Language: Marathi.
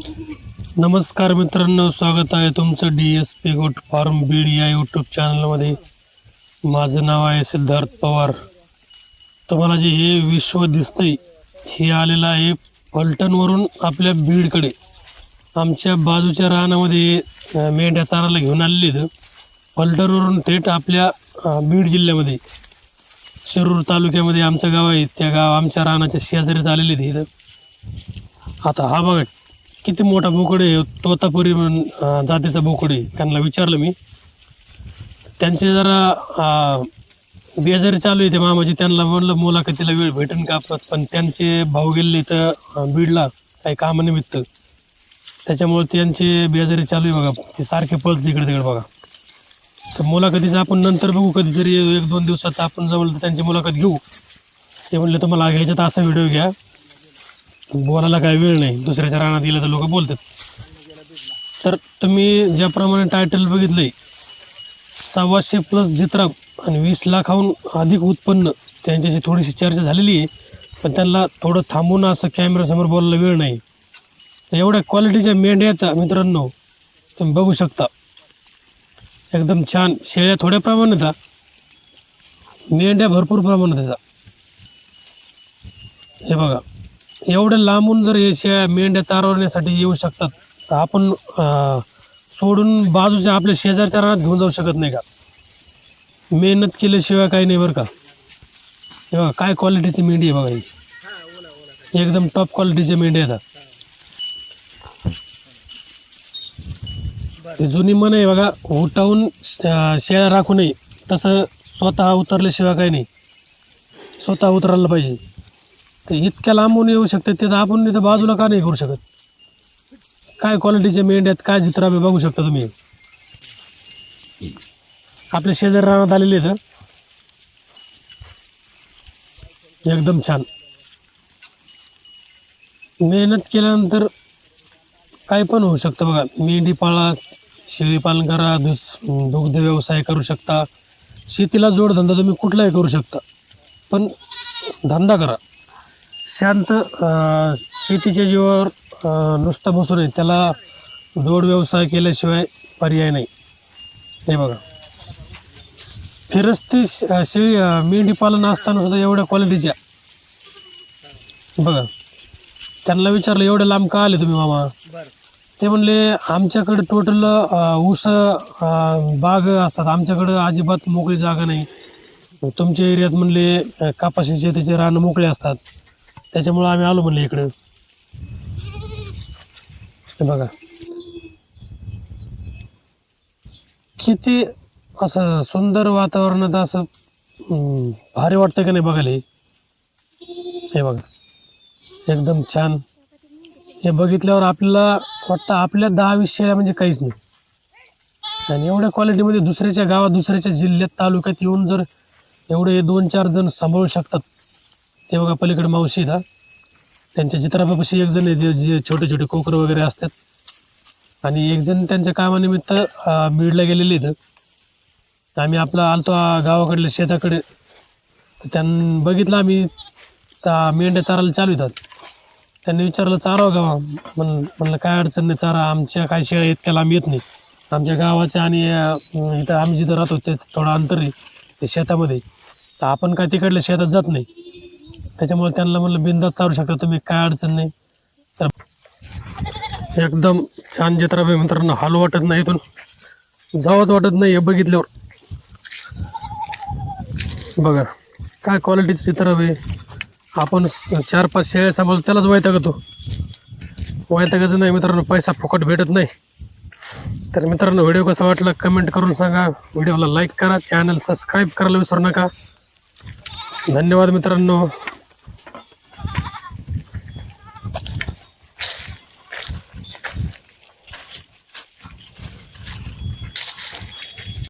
नमस्कार मित्रांनो स्वागत आहे तुमचं D S P goat farm Beed या यूट्यूब चॅनलमध्ये माझं नाव आहे सिद्धार्थ पवार. तुम्हाला जे हे विश्व दिसतंय हे आलेलं आहे फलटणवरून आपल्या बीडकडे. आमच्या बाजूच्या रानामध्ये मेंढ्या चाराला घेऊन आलेले फलटणवरून थेट आपल्या बीड जिल्ह्यामध्ये. शिरूर तालुक्यामध्ये आमचं गाव आहे त्या गाव आमच्या रानाच्या शेजारीच आलेले आहेत. इथं आता हा बघा किती मोठा बोकड आहे तोतापुरी म्हणून जातीचा बोकड आहे त्यांना विचारलं मी. त्यांचे जरा बेजारी चालू आहे ते मामाजी त्यांना म्हणलं मुलाखतीला वेळ भेटेन का पण- पण त्यांचे भाऊ गेले तर बीडला काही कामानिमित्त. त्याच्यामुळे त्यांची बेजारी चालू आहे बघा ते सारखे पळत इकडे तिकडे बघा. तर मुलाखतीचं आपण नंतर बघू कधीतरी एक दोन दिवसात आपण जवळ त्यांची मुलाखत घेऊ. ते म्हणले तुम्हाला घ्यायच्यात असा व्हिडिओ घ्या. बोलायला काय वेळ नाही. दुसऱ्याच्या रानात गेलं तर लोक बोलतात. तर तुम्ही ज्याप्रमाणे टायटल बघितलंय सव्वाशे प्लस जित्राप आणि वीस लाखाहून अधिक उत्पन्न त्यांच्याशी थोडीशी चर्चा झालेली आहे पण त्यांना थोडं थांबून असं कॅमेऱ्यासमोर बोलायला वेळ नाही. एवढ्या क्वालिटीच्या मेंढ्याचा मित्रांनो तुम्ही बघू शकता. एकदम छान शेळ्या थोड्या प्रमाणात मेंढ्या भरपूर प्रमाणात येतात हे बघा. एवढ्या लांबून जर हे शेळ्या मेंढ्या चारवण्यासाठी येऊ शकतात तर आपण सोडून बाजूच्या आपल्या शेजारच्या रानात घेऊन जाऊ शकत नाही का? मेहनत केल्याशिवाय काही नाही बरं का? तेव्हा बघा काय क्वालिटीची मेंढी आहे बघा ही? एकदम टॉप क्वालिटीच्या मेंढी आहेत ते जुनी मन आहे बघा उठावून शेळ्या राखू नये. तसं स्वतः उतरल्याशिवाय काही नाही. स्वतः उतरायला पाहिजे. ते इतक्या लांबून येऊ शकतात ते तर आपण इथं बाजूला का नाही करू शकत? काय क्वालिटीचे आहेत काय चित्राबे बघू शकता तुम्ही? आपल्या शेजारी रानात आलेले इथं एकदम छान. मेहनत केल्यानंतर काय पण होऊ शकतं बघा. मेंढी पाळा शेळी पालन करा दूध दुग्ध व्यवसाय करू शकता. शेतीला जोडधंदा तुम्ही कुठलाही करू शकता. पण धंदा करा. शांत अं, शेतीच्या जीवावर अं, नुसतं बसून आहे. त्याला जोड व्यवसाय केल्याशिवाय पर्याय नाही. हे बघा. फिरस्ती श- शेळी अं, मेंढी पालन असताना सुद्धा एवढ्या क्वालिटीच्या बघा. त्यांना विचारलं एवढ्या लांब का आले तुम्ही मामा? ते म्हणले आमच्याकडे टोटल ऊस अं, बाग असतात. आमच्याकडं अजिबात मोकळी जागा नाही. तुमच्या एरियात म्हणले अं, कापाशीचे त्याचे रानं मोकळे असतात. त्याच्यामुळं आम्ही आलो म्हणले इकडं. हे बघा. किती असं सुंदर वातावरणात असं भारी वाटतं का नाही बघायला हे? हे बघा. एकदम छान. हे बघितल्यावर आपल्याला वाटतं आपल्या दहा वीस शेळ्या म्हणजे काहीच नाही. आणि एवढ्या क्वालिटीमध्ये दुसऱ्याच्या गावात दुसऱ्याच्या जिल्ह्यात तालुक्यात येऊन जर एवढे दोन चार जण सांभाळू शकतात ते बघा पलीकडे मावशी आहेत त्यांच्या चित्रापाशी एक जण आहे जे छोटे छोटे कोकरं वगैरे असतात. आणि एक जण त्यांच्या कामानिमित्त बीडला गेलेले इथं आम्ही आपला आलतो गावाकडल्या शेताकडे. त्यां त्यांनी बघितलं आम्ही त्या मेंढ्या चारायला चालू येतात त्यांनी विचारलं चारावं गावा म्हण म्हणलं काय अडचण नाही चारा आमच्या काय शेळ्या इतक्या लांब येत नाही. आमच्या गावाच्या आणि इथं आम्ही जिथं राहतो ते थोडं अंतर आहे ते शेतामध्ये. तर आपण काय तिकडल्या शेतात जात नाही. त्याच्यामुळे त्यांना म्हणलं बिंदात चालू शकता तुम्ही काय अडचण नाही. तर एकदम छान जत्रा आहे मित्रांनो. हाल वाटत नाही इथून. जावंच वाटत नाही हे बघितल्यावर. बघा काय क्वालिटीचं चित्र आहे. आपण चार पाच शेळ्या सांभाळतो त्यालाच वैतागतो. वैतागायचं नाही मित्रांनो पैसा फुकट भेटत नाही. तर मित्रांनो व्हिडिओ कसा वाटला कमेंट करून सांगा. व्हिडिओला लाईक करा चॅनल सबस्क्राईब करायला विसरू नका. धन्यवाद मित्रांनो.